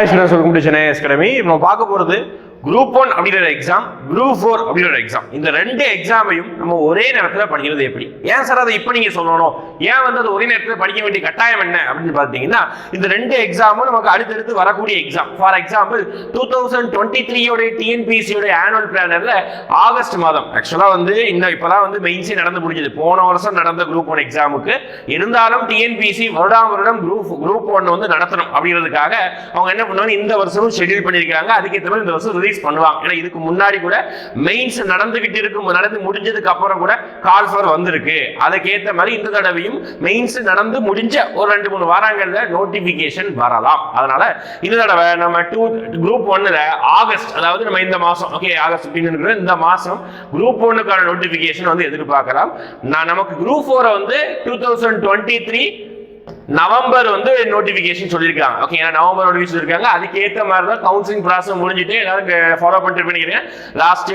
Hi students welcome to Chennai academy நம்ம பார்க்க போகிறது குரூப் ஒன் அப்படிங்கிற எக்ஸாம் குரூப் ஃபோர் அப்படிங்கிற எக்ஸாம் இந்த ரெண்டு எக்ஸாமையும் நம்ம ஒரே நேரத்தில் படிக்கிறது எப்படி? ஏன் சார் அதை இப்போ நீங்கள் சொல்லணும்? ஏன் வந்து அது ஒரே நேரத்தில் படிக்க வேண்டிய கட்டாயம் என்ன அப்படின்னு பார்த்தீங்கன்னா இந்த ரெண்டு எக்ஸாமும் நமக்கு அடுத்தடுத்து வரக்கூடிய exam for example two thousand twenty த்ரீயோட டிஎன்பிசியோட ஆனுவல் பிளானரில் ஆகஸ்ட் மாதம். ஆக்சுவலாக வந்து இன்னும் இப்போதான் வந்து மெயின்ஸே நடந்து முடிஞ்சது. போன வருஷம் நடந்த குரூப் ஒன் எக்ஸாமுக்கு இருந்தாலும் டிஎன்பிசி வருடாம் வருடம் குரூப் குரூப் ஒன் வந்து நடத்தணும் அப்படிங்கிறதுக்காக அவங்க என்ன பண்ணுவாங்க இந்த வருஷமும் ஷெட்யூல் பண்ணியிருக்காங்க. அதுக்கேற்ற மாதிரி இந்த வருஷம் ரிலீஸ் பண்ணுவாங்க. ஏன்னா இதுக்கு முன்னாடி கூட மெயின்ஸ் நடந்துகிட்டு இருக்கும். நடந்து முடிஞ்சதுக்கு அப்புறம் கூட கால் ஃபார் வந்திருக்கு. அதுக்கேற்ற மாதிரி இந்த தடவையும் மெயின்ஸ் நடந்து முடிஞ்ச ஒரு ரெண்டு மூணு வாரங்களில் நோட்டிபிகேஷன் வரலாம். அதனால இந்த தடவை நம்ம டூ குரூப் ஒன்னுல ஆகஸ்ட் அதாவது நம்ம இந்த மாசம் ஓகே ஆகஸ்ட் அப்படின்னு இந்த மாசம் குரூப் ஒன்னுக்கான நோட்டிபிகேஷன் வந்து எதிர்பார்க்கலாம். நான் நமக்கு குரூப் ஃபோரை வந்து two thousand twenty three November வந்து நோட்டிபிகேஷன் சொல்லியிருக்காங்க. ஓகே ஏன்னா நவம்பர் நோட்டிஃபிகேஷன் சொல்லியிருக்காங்க. அதுக்கேற்ற மாதிரி தான் கவுன்சிலிங் ப்ராசஸ் முடிஞ்சுட்டு எல்லாரும் ஃபாலோ eh, பண்ணிட்டு பண்ணிக்கிறேன் லாஸ்ட்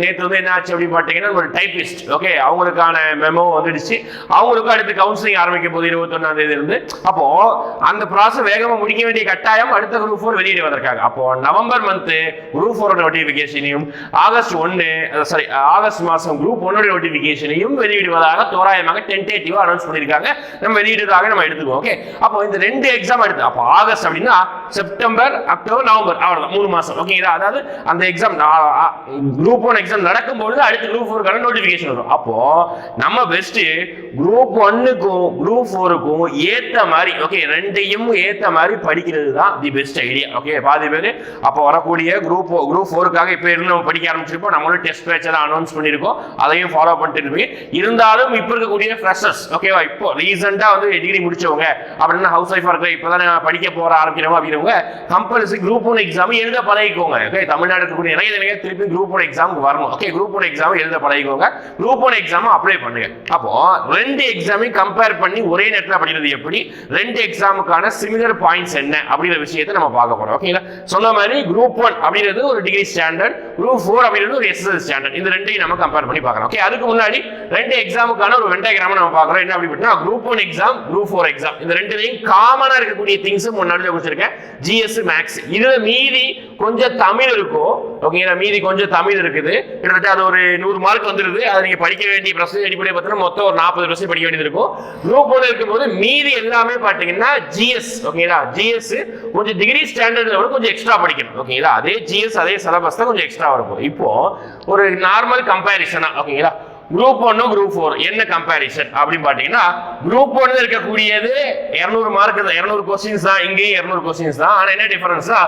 நேற்று வந்து என்ன ஆச்சு அப்படின்னு பார்த்தீங்கன்னா ஒரு டைப்பிஸ்ட் ஓகே அவங்களுக்கான மெமோ வந்துடுச்சு. அவங்களுக்கும் அடுத்து கவுன்சிலிங் ஆரம்பிக்க போது இருபத்தொன்னாம் தேதி இருந்து அப்போ அந்த ப்ராசஸ் வேகமாக முடிக்க வேண்டிய கட்டாயம் அடுத்த குரூப் ஃபோர் வெளியிட வந்திருக்காங்க. அப்போ நவம்பர் மந்த் குரூப் ஃபோரோட நோட்டிஃபிகேஷனையும் ஆகஸ்ட் ஒன்று சாரி ஆகஸ்ட் மாதம் குரூப் ஒன்னோட நோட்டிஃபிகேஷனையும் வெளியிடுவதாக தோராயமாக டென்டேட்டிவாக அனௌன்ஸ் பண்ணியிருக்காங்க. நம்ம வெளியிடுறதாக நம்ம ஓகே அப்போ இந்த ரெண்டு எக்ஸாம் எடுத்து அப்போ ஆகஸ்ட் அப்படின்னா செப்டம்பர் அக்டோபர் நவம்பர் அவ்வளோதான் மூணு மாதம் ஓகேங்களா அதாவது அந்த எக்ஸாம் குரூப் ஒன் எக்ஸாம் நடக்கும்பொழுது அடுத்து குரூப் ஃபோருக்கான நோட்டிஃபிகேஷன் வரும். அப்போ நம்ம பெஸ்ட் குரூப் ஒன்னுக்கும் குரூப் ஃபோருக்கும் ஏத்த மாதிரி ஓகே ரெண்டையும் ஏத்த மாதிரி படிக்கிறது தான் தி பெஸ்ட் ஐடியா ஓகே பாதி பேர் அப்போ வரக்கூடிய குரூப் குரூப் ஃபோருக்காக இப்போ இருந்து நம்ம படிக்க ஆரம்பிச்சிருப்போம் நம்மளும் டெஸ்ட் பேட்ச் எல்லாம் அனௌன்ஸ் பண்ணியிருக்கோம் அதையும் ஃபாலோ பண்ணிட்டு இருப்பீங்க இருந்தாலும் இப்போ இருக்கக்கூடிய ஃப்ரெஷர்ஸ் ஓகேவா இப்போ ரீசெண்டாக வந்து டிகிரி முடிச்சவங்க அப்படின்னா ஹவுஸ் ஒய்ஃபாக இருக்கிற இப்போ தான் படிக்க போற ஆரம்பிக்கிறோம் அப்படிங்கிறவங்க கம்பல்சரி குரூப் ஒன் எக்ஸாம் எழுத பழகிக்கோங்க. ஓகே தமிழ்நாடு இருக்கக்கூடிய நிறைய நிறைய திருப்பி குரூப் ஒன் எக்ஸாமுக்கு வரணும். ஓகே குரூப் ஒன் எக்ஸாம் எழுத பழகிக்கோங்க. குரூப் ஒன் எக்ஸாம் அப்ளை பண்ணுங்க. அப்போ ரெண்டு எக்ஸாமையும் கம்பேர் பண்ணி ஒரே நேரத்தில் படிக்கிறது எப்படி? ரெண்டு எக்ஸாமுக்கான சிமிலர் பாயிண்ட்ஸ் என்ன அப்படிங்கிற விஷயத்தை நம்ம பார்க்க போறோம். ஓகேங்களா சொன்ன மாதிரி குரூப் ஒன் அப்படிங்கிறது ஒரு டிகிரி ஸ்டாண்டர்ட் குரூப் ஃபோர் அப்படின்னு ஒரு எஸ்எஸ்எல் ஸ்டாண்டர்ட் இந்த ரெண்டையும் நம்ம கம்பேர் பண்ணி பார்க்கலாம். ஓகே அதுக்கு முன்னாடி ரெண்டு எக்ஸாமுக்கான ஒரு வெண்டாகிராம நம்ம பார்க்குறோம். என்ன அப்படின்னா group one exam group four exam இந்த ரெண்டுலையும் காமனாக இருக்கக்கூடிய திங்ஸும் முன்னாடி கொடுத்துருக்கேன். ஜிஎஸ் மேக்ஸ் இதில் மீதி கொஞ்சம் தமிழ் இருக்கும் ஓகேங்களா மீதி கொஞ்சம் தமிழ் இருக்குது. கிட்டத்தட்ட அது ஒரு நூறு மார்க் வந்துருது. அதை நீங்கள் படிக்க வேண்டிய பிரச்சனை அடிப்படையில் பார்த்தீங்கன்னா மொத்தம் ஒரு நாற்பது பிரச்சனை படிக்க வேண்டியது இருக்கும். குரூப் ஒன்று இருக்கும்போது மீதி எல்லாமே பார்த்தீங்கன்னா ஜிஎஸ் ஓகேங்களா ஜிஎஸ் கொஞ்சம் டிகிரி ஸ்டாண்டர்டில் விட கொஞ்சம் எக்ஸ்ட்ரா படிக்கணும். ஓகேங்களா அதே ஜிஎஸ் அதே சிலபஸ் தான் கொஞ்சம் எக்ஸ்ட்ரா இருக்கும் இப்போது ஒரு நார்மல் கம்பேரிசனாக ஓகேங்களா குரூப் ஒன்னு குரூப் ஃபோர் என்ன கம்பேரிசன் அப்படின்னு பாத்தீங்கன்னா குரூப் ஒன்னு இருக்கக்கூடியது இரநூறு மார்க் தான் இரநூறு கொஸ்டின்ஸ் தான் இங்கேயும் இருநூறு கொஸ்டின்ஸ் தான். ஆனா என்ன டிஃபரன்ஸ்னா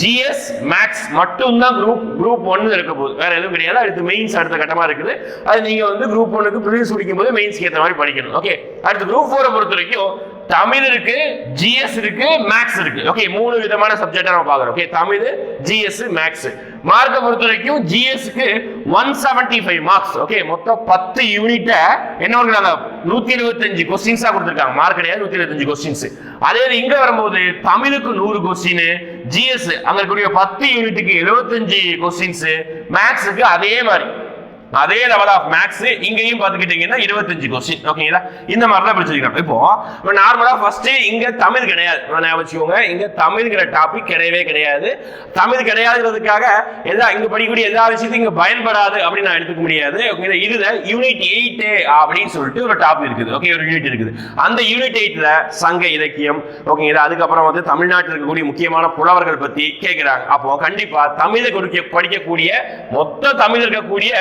ஜிஎஸ் மேக்ஸ் மட்டும் தான் குரூப் குரூப் ஒன்னு இருக்க போகுது. வேற எதுவும் கிடையாது. அடுத்து மெயின்ஸ் அடுத்த கட்டமா இருக்குது. அது நீங்க வந்து குரூப் ஒன்னுக்கு ப்ரிலிம்ஸ் முடிக்கும் போது மெயின்ஸ்க்கு ஏற்ற மாதிரி படிக்கணும். ஓகே அடுத்து குரூப் ஃபோரை பொறுத்த வரைக்கும் தமிழ் இருக்கு ஜிஎஸ் இருக்கு மேக்ஸ் இருக்கு. ஓகே மூணு விதமான சப்ஜெக்டா நம்ம பார்க்குறோம். ஓகே தமிழ் ஜிஎஸ் மேக்ஸ் மார்க்கை பொறுத்த வரைக்கும் ஜிஎஸ்க்கு one seventy five marks okay மொத்தம் பத்து யூனிட்டை என்ன பண்ணுறாங்க நூத்தி எழுபத்தஞ்சு கொஸ்டின்ஸா கொடுத்துருக்காங்க. மார்க் கிடையாது நூத்தி இருபத்தஞ்சு கொஸ்டின்ஸ் அதே இங்க வரும்போது தமிழுக்கு நூறு கொஸ்டின் ஜிஎஸ் அங்க இருக்கக்கூடிய பத்து யூனிட்டுக்கு எழுபத்தஞ்சு கொஸ்டின்ஸ் மேக்ஸுக்கு அதே மாதிரி. அதே லெவல் ஆஃப் மேக்ஸ் இங்கேயும் பார்த்துக்கிட்டீங்கன்னா இருபத்தஞ்சு கொஸ்டின் ஓகேங்களா இந்த மாதிரி தான் பிடிச்சிருக்கோம் இப்போ நார்மலாக ஃபர்ஸ்ட் இங்க தமிழ் கிடையாது. நான் வச்சுக்கோங்க இங்க தமிழ்ங்கிற டாபிக் கிடையவே கிடையாது. தமிழ் கிடையாதுங்கிறதுக்காக எல்லா இங்க படிக்கக்கூடிய எல்லா விஷயத்தையும் இங்க பயன்படாது அப்படின்னு நான் எடுத்துக்க முடியாது. ஓகேங்களா இதுல யூனிட் எயிட் அப்படின்னு சொல்லிட்டு ஒரு டாபிக் இருக்குது. ஓகே ஒரு யூனிட் இருக்குது. அந்த யூனிட் எயிட்ல சங்க இலக்கியம் ஓகேங்களா அதுக்கப்புறம் வந்து தமிழ்நாட்டில் இருக்கக்கூடிய முக்கியமான புலவர்கள் பத்தி கேட்கிறாங்க அப்போ கண்டிப்பா தமிழை கொடுக்க படிக்கக்கூடிய மொத்த தமிழ் இருக்கக்கூடிய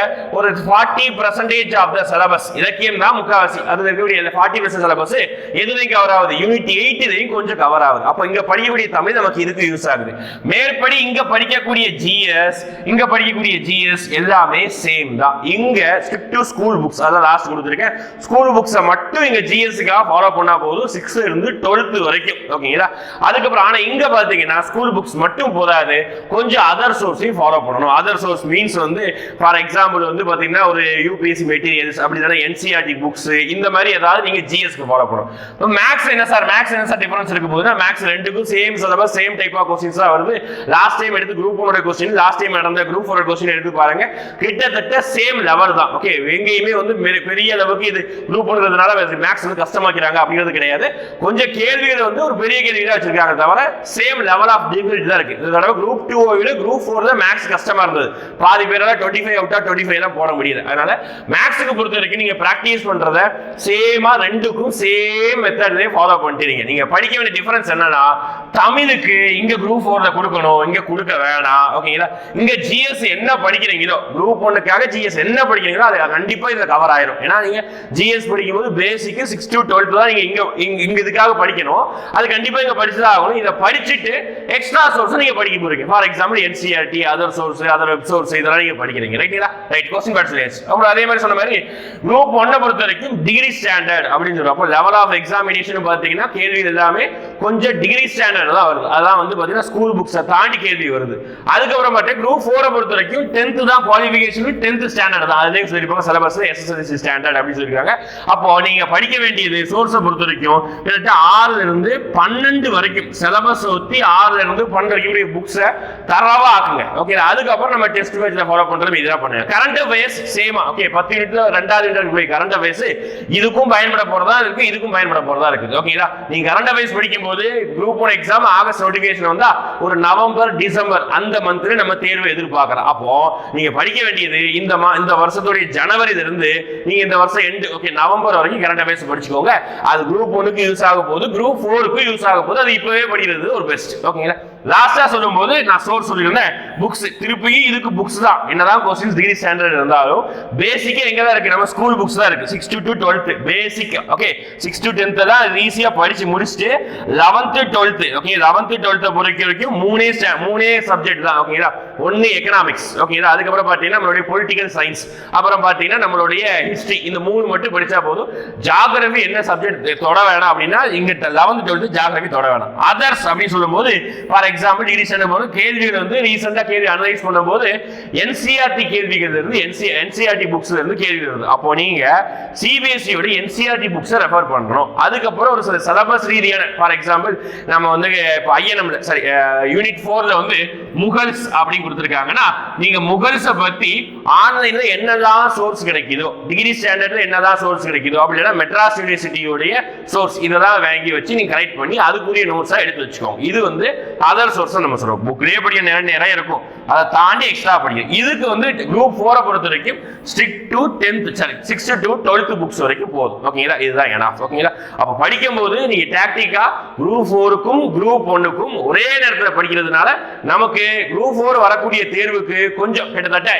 ஒரு forty percentage of the syllabus இலக்கியம் தான் முக்காவாசி. அது இருக்கக்கூடிய ஃபார்ட்டி பர்சன்ட் சிலபஸ் எதுலையும் கவர் ஆகுது. யூனிட் எயிட் இதையும் கொஞ்சம் கவர் ஆகுது. அப்போ இங்கே படிக்கக்கூடிய தமிழ் நமக்கு இதுக்கு யூஸ் ஆகுது. மேற்படி இங்கே படிக்கக்கூடிய ஜிஎஸ் இங்கே படிக்கக்கூடிய ஜிஎஸ் எல்லாமே சேம் தான். இங்கே ஸ்ட்ரிக்ட் டு ஸ்கூல் புக்ஸ் அதான் லாஸ்ட் கொடுத்துருக்கேன். ஸ்கூல் புக்ஸை மட்டும் இங்கே ஜிஎஸ்க்காக ஃபாலோ பண்ணா போதும். சிக்ஸ்த் இருந்து டுவெல்த்து வரைக்கும். ஓகேங்களா அதுக்கப்புறம் ஆனால் இங்கே பார்த்தீங்கன்னா ஸ்கூல் புக்ஸ் மட்டும் போதாது. கொஞ்சம் அதர் சோர்ஸையும் ஃபாலோ பண்ணணும். அதர் சோர்ஸ் மீன்ஸ் வந்து ஃபார் எக்ஸாம்பிள் வந்து பார்த்தீங்கன்னா ஒரு யூபிஎஸ்சி மெட்டீரியல்ஸ் அப்படி இல்லைன்னா என்சிஆர்டி புக்ஸ் இந்த மாதிரி ஏதாவது நீங்க ஜிஎஸ்க்கு ஃபாலோ பண்ணணும். மேக்ஸ் என்ன சார் மேக்ஸ் என்ன சார் டிஃபரன்ஸ் இருக்கு போதுன்னா மேக்ஸ் ரெண்டுக்கும் same syllabus same type of questions தான் வருது. லாஸ்ட் டைம் எடுத்து குரூப் ஒன்னோட கொஸ்டின் லாஸ்ட் டைம் நடந்த குரூப் ஃபோர் கொஸ்டின் எடுத்து பாருங்க. கிட்டத்தட்ட சேம் லெவல் தான். ஓகே எங்கேயுமே வந்து பெரிய- அளவுக்கு இது குரூப் ஒன்றுறதுனால மேக்ஸ் வந்து கஷ்டமாக்கிறாங்க அப்படிங்கிறது கிடையாது. கொஞ்சம் கேள்விகள் வந்து ஒரு பெரிய கேள்வி தான் வச்சிருக்காங்க தவிர சேம் லெவல் ஆஃப் டிஃபிகல்ட்டி தான் இருக்கு. இந்த தடவை குரூப் டூ விட குரூப் ஃபோர் தான் மேக்ஸ் கஷ்டமா இருந்தது. பாதி பேரால டுவெண்ட்டி ஃபைவ் அவுட்டா டுவெண்ட்டி ஃபைவ் எல்லாம் போட முடியல அதனால மேக்ஸுக்கு பொறுத்த வரைக்கும் நீங்க ப்ராக்டிஸ் பண்றத சேமா ரெண்டுக்கும் சேம் மெத்தட்லயே ஃபாலோ பண்ணிட்டீங்க. நீங்க படிக்க வேண்டிய டிஃபரன்ஸ் என்னன்னா தமிழுக்கு இங்க குரூப் ஃபோர்ல கொடுக்கணும் இங்க கொடுக்க வேணாம். ஓகேங்களா இங்க ஜிஎஸ் என்ன படிக்கிறீங்களோ குரூப் ஒன்னுக்காக ஜிஎஸ் என்ன படிக்கிறீங்களோ அது கண்டிப்பா இதுல கவர் ஆயிரும். ஏன்னா நீங்க ஜிஎஸ் படிக்கும்போது பேசிக் சிக்ஸ் டு டுவெல்த் தான் நீங்க இங்க இங்க- இங்க இதுக்காக படிக்கணும். அது கண்டிப்பா இங்க படிச்சுதான் ஆகணும் இதை படிச்சுட்டு எக்ஸ்ட்ரா சோர்ஸ் நீங்க படிக்க போறீங்க. For example NCERT other source other web source இதெல்லாம் நீங்க படிக்கிறீங்க. ரைட்டுங்களா ரைட் கொஸ்டின் பேட்ஸ் அப்புறம் அதே மாதிரி சொன்ன மாதிரி குரூப் ஒன்னை பொறுத்த வரைக்கும் டிகிரி ஸ்டாண்டர்ட் அப்படின்னு சொல்லுவோம் அப்போ லெவல் ஆஃப் எக்ஸாமினேஷன் பார்த்தீங்கன்னா கேள்வி எல்லாமே கொஞ்சம் டிகிரி ஸ்டாண்டர்ட் தான் வருது. அதான் வந்து பார்த்தீங்கன்னா ஸ்கூல் புக்ஸை தாண்டி கேள்வி வருது. அதுக்கப்புறம் பார்த்தா குரூப் ஃபோரை பொறுத்த வரைக்கும் டென்த்து தான் குவாலிஃபிகேஷன் டென்த் ஸ்டாண்டர்ட் தான். அதுலேயும் சொல்லியிருப்பாங்க சிலபஸ் எஸ்எஸ்எல்சி ஸ்டாண்டர்ட் அப்படின்னு சொல்லியிருக்காங்க. அப்போ நீங்க படிக்க வேண்டியது சோர்ஸை பொறுத்த வரைக்கும் கிட்டத்தட்ட ஆறுல இருந்து பன்னெண்டு வரைக்கும் சிலபஸ் ஒத்தி ஆறுல இருந்து பன்னெண்டு வரைக்கும் புக்ஸை தரவா ஆக்குங்க. ஓகே அதுக்கப்புறம் நம்ம டெஸ்ட் பேஜில் ஃபாலோ பண்றது இதெல்லாம் பண்ணுங்க. கரண்ட் அஃபேர்ஸ் சேமா ஓகே பத்து யூனிட்ல ரெண்டாவது யூனிட் கரண்ட் அஃபேர்ஸ் இதுக்கும் பயன்பட போறதா இருக்கு இதுக்கும் பயன்பட போறதா இருக்குது. ஓகேங்களா நீங்க கரண்ட் அஃபேர்ஸ் படிக்கும் போது group one exam August notification வந்தா ஒரு நவம்பர் டிசம்பர் அந்த மந்த்ல நம்ம தேர்வு எதிர்பார்க்கிறோம் அப்போ நீங்க படிக்க வேண்டியது இந்த இந்த வருஷத்துடைய ஜனவரில இருந்து நீங்க இந்த வருஷம் எண்டு ஓகே நவம்பர் வரைக்கும் கரண்ட் அஃபேர்ஸ் படிச்சுக்கோங்க. அது குரூப் ஒனுக்கு யூஸ் ஆக போகுது குரூப் ஃபோருக்கு யூஸ் ஆக போகுது அது இப்பவே படிக்கிறது ஒரு பெஸ்ட் ஓகேங்களா லாஸ்டா சொல்லும்போது நான் சோர்ஸ் சொல்லியிருந்தேன். புக்ஸ் திருப்பியும் இதுக்கு புக்ஸ் தான். என்னதான் கொஸ்டின்ஸ் டிகிரி ஸ்டாண்டர்ட் இருந்தாலும் பேசிக்கே எங்க தான் இருக்கு? நம்ம ஸ்கூல் புக்ஸ் தான் இருக்கு. Six to to twelfth basic okay six to tenth தான் ஈஸியா படிச்சு முடிச்சுட்டு eleventh twelfth okay eleventh twelfth பொறுத்த வரைக்கும் மூணே மூணே சப்ஜெக்ட் தான். ஓகேங்களா ஒன்னு எக்கனாமிக்ஸ் ஓகேங்களா அதுக்கப்புறம் பாத்தீங்கன்னா நம்மளுடைய பொலிட்டிக்கல் சயின்ஸ் அப்புறம் பாத்தீங்கன்னா நம்மளுடைய ஹிஸ்டரி இந்த மூணு மட்டும் படிச்சா போதும். ஜாகிரபி என்ன சப்ஜெக்ட் தொட வேணாம் அப்படின்னா இங்க லெவன்த் டுவெல்த் ஜாகிரபி தொட வேணாம். அதர்ஸ் அப்படின்னு சொல்லும்போது ஃபார் எக்ஸாம்பிள் டிகிரி ஸ்டாண்டர்ட் போது கேள்விகள் வந்து ரீசெண்டாக கேள்வி அனலைஸ் பண்ணும்போது என்சிஆர்டி கேள்விகள் இருந்து என்சி என்சிஆர்டி புக்ஸ்ல இருந்து கேள்வி வருது. அப்போ நீங்க சிபிஎஸ்சியோட என்சிஆர்டி புக்ஸை ரெஃபர் பண்றோம் அதுக்கப்புறம் ஒரு சில சிலபஸ் ரீதியான ஃபார் எக்ஸாம்பிள் நம்ம வந்து இப்போ ஐஎன்எம்ல சாரி யூனிட் ஃபோர்ல வந்து முகல்ஸ் அப்படின்னு கொடுத்துருக்காங்கன்னா நீங்க முகல்ஸை பத்தி ஆன்லைன்ல என்னெல்லாம் சோர்ஸ் கிடைக்குதோ டிகிரி ஸ்டாண்டர்ட்ல என்னதான் சோர்ஸ் கிடைக்குதோ அப்படின்னா மெட்ராஸ் யூனிவர்சிட்டியோடைய சோர்ஸ் இதெல்லாம் வாங்கி வச்சு நீங்க கலெக்ட் பண்ணி அதுக்குரிய நோட்ஸா எடுத்து வச்சுக்கோங்க. இது வந்து அதர் சோர்ஸ் நம்ம சொல்றோம். புக்லேயே படிக்க நிறைய நிறைய இருக்கும். அதை தாண்டி எக்ஸ்ட்ரா படிக்கும் இதுக்கு வந்து குரூப் ஃபோரை பொறுத்த வரைக்கும் stick to tenth sorry six to twelfth books வரைக்கும் போதும். ஓகேங்களா இதுதான் எனாஃப் ஓகேங்களா அப்போ படிக்கும்போது நீங்க டாக்டிக்கா குரூப் ஃபோருக்கும் குரூப் ஒன்னுக்கும் ஒரே நேரத்தில் படிக்கிறதுனால நமக்கு குரூப் ஃபோர் வரக்கூடிய தேர்வுக்கு கொஞ்சம் கிட்டத்தட்ட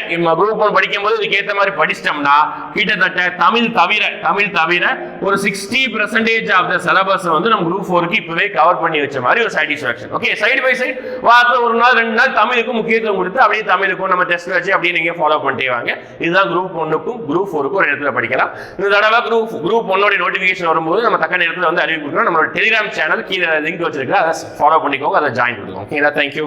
குரூப் ஒன் படிக்கும்போது இதுக்கேற்ற மாதிரி படிச்சிட்டோம்னா கிட்டத்தட்ட தமிழ் தவிர தமிழ் தவிர ஒரு sixty percentage of the syllabus வந்து நம்ம குரூப் ஃபோருக்கு இப்பவே கவர் பண்ணி வச்ச மாதிரி ஒரு satisfaction okay side by side வாரத்தில் ஒரு நாள் ரெண்டு நாள் தமிழுக்கும் முக்கியத்துவம் கொடுத்து அப்படியே தமிழுக்கும் நம்ம டெஸ்ட் வச்சு அப்படியே நீங்க ஃபாலோ பண்ணிட்டே வாங்க. இதுதான் குரூப் ஒன்றுக்கும் குரூப் ஃபோருக்கும் ஒரு இடத்துல படிக்கலாம். இந்த தடவை குரூப் குரூப் ஒன்னோட நோட்டிஃபிகேஷன் வரும்போது நம்ம தக்க நேரத்தில் வந்து அறிவிக்கிறோம் நம்மளோட டெலிகிராம் சேனல் கீழே லிங்க் வச்சிருக்கேன் அதை ஃபாலோ பண்ணிக்கோங்க அதை ஜாயின் பண்ணிக்கோங்க. ஓகேங்களா தேங்க்யூ